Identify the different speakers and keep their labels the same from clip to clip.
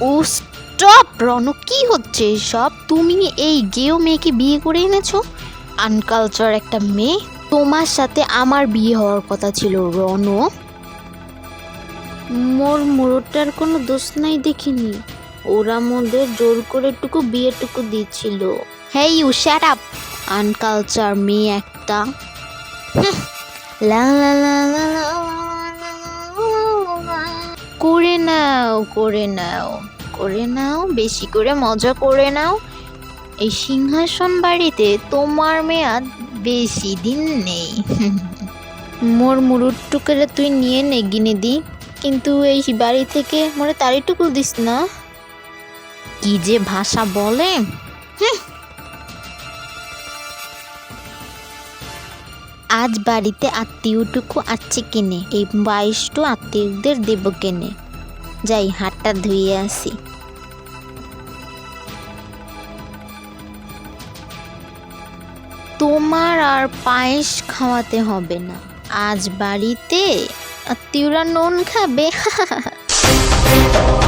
Speaker 1: ও stop রণ কি হচ্ছে সব তুমি এই গেও মেয়েকে বিয়ে করে এনেছো? আনকালচার একটা মেয়ে। তোমার সাথে আমার বিয়ে হওয়ার কথা ছিল রণ মোর মোড়টার কোনো দোষ নাই দেখিনি। ওরা মোদের জোর করে টুকু বিয়েটুকু দিচ্ছিল হ্যাঁ ইউ শ্যাট আপ আনকালচার মেয়ে একটা। লা লা লা লা লা। নাও, করে নাও করে নাও, বেশি করে মজা করে নাও। এই সিংহাসন বাড়িতে তোমার মেয়াদ বেশি দিন নেই। মোর মুরুটুকুরে তুই নিয়ে নে গিনে দি কিন্তু এই বাড়ি থেকে মোরে তারিটুকু দিস না। কি যে ভাষা বলে। আজ বাড়িতে আত্মীয়টুকু আছে কিনে? এই বাইশটু আত্মীয়দের দেব কেনে? যাই, হাতটা ধুয়ে আসি। তোমার আর পায়েস খাওয়াতে হবে না। আজ বাড়িতে আত্মীয়রা নুন খাবে।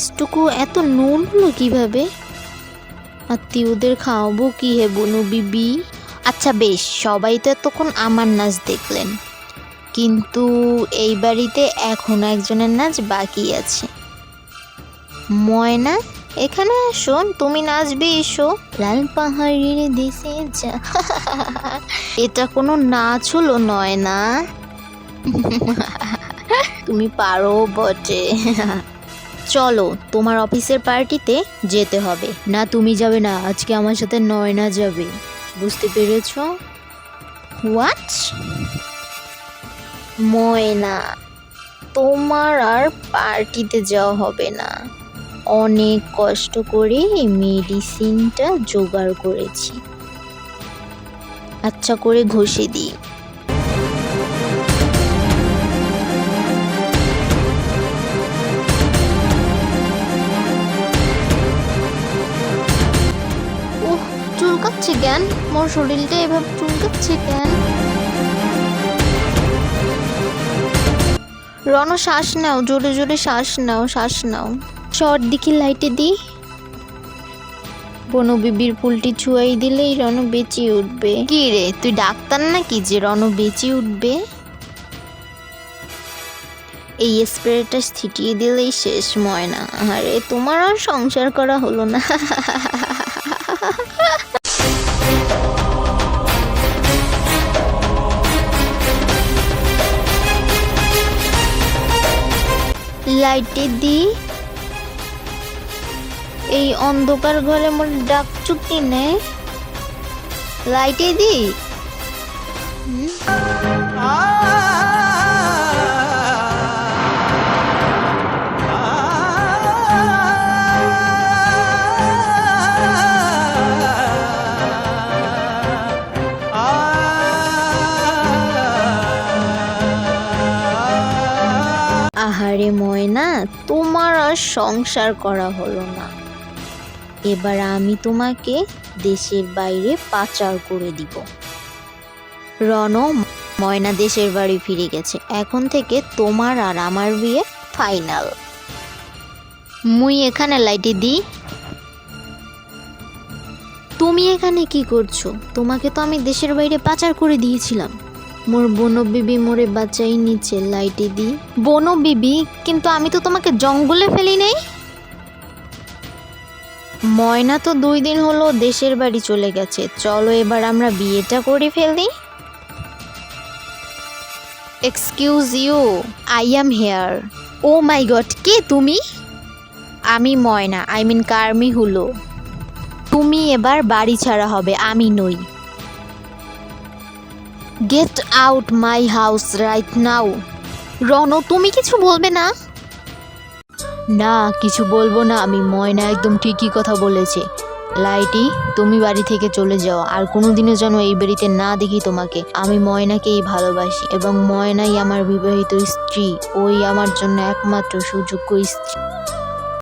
Speaker 1: পায়েসটুকু এত নুন হলো কীভাবে আত্মীয়দের খাওয়াবো কি হে বনু বিবি? আচ্ছা বেশ, সবাই তো এতক্ষণ আমার নাচ দেখলেন। কিন্তু এই বাড়িতে এখনও একজনের নাচ বাকি আছে। ময়না, এখানে আসো তুমি নাচবে, এসো। লাল পাহাড়ের দেশে যা। এটা কোনো নাচ হলো নয় না? তুমি পারো বটে। চলো, তোমার অফিসের পার্টিতে যেতে হবে। না, তুমি যাবে না, আজকে আমার সাথে নয়না যাবে। বুঝতে পেরেছ? হোয়াট ময়না, তোমার আর পার্টিতে যাওয়া হবে না। অনেক কষ্ট করে মেডিসিনটা জোগাড় করেছি। আচ্ছা করে ঘষে দিই। কেন মোর শরীরটা এভাবে চুলকাচ্ছে কেন রণ শ্বাস নাও জোরে জোরে শ্বাস নাও শ্বাস নাও। শর্ট দিকে লাইটে দি। বনু বিবির ফুলটি ছুয়াই দিলেই রণ বেঁচে উঠবে। কি রে তুই ডাক্তার নাকি যে রণ বেঁচে উঠবে? এই স্প্রেটা ছিটিয়ে দিলেই শেষ ময়না। আরে তোমার আর সংসার করা হলো না। লাইটে দি এই অন্ধকার ঘরে মোর ডাক চুক্তি নে লাইটে দি হুম? আহারে ময়না, তোমার আর সংসার করা হলো না। এবার আমি তোমাকে দেশের বাইরে পাচার করে দিব। রণ ময়না দেশের বাড়ি ফিরে গেছে। এখন থেকে তোমার আর আমার বিয়ে ফাইনাল। মুই এখানে লাইটে দিই তুমি এখানে কি করছ? তোমাকে তো আমি দেশের বাইরে পাচার করে দিয়েছিলাম। মোর বনো বিবি মোরে বাঁচাই নিচে লাইটে দি বনো বিবি? কিন্তু আমি তো তোমাকে জঙ্গলে ফেলি নাই। ময়না তো দুই দিন হলো দেশের বাড়ি চলে গেছে। চলো এবার আমরা বিয়েটা করে ফেলি। Excuse you I am here oh my god কে তুমি? আমি ময়না আই মিন কার্মি হুলো। তুমি এবার বাড়ি ছাড়া হবে আমি নই। Get out my house right now Ron তুমি কিছু বলবে না? না, কিছু বলব না। আমি ময়না একদম ঠিকই কথা বলেছে। লাইটি, তুমি বাড়ি থেকে চলে যাও। আর কোনোদিনও যেন এই বাড়িতে না দেখি তোমাকে। আমি ময়নাকেই ভালোবাসি এবং ময়নাই আমার বিবাহিত স্ত্রী। ওই আমার জন্য একমাত্র সুযোগ্য স্ত্রী।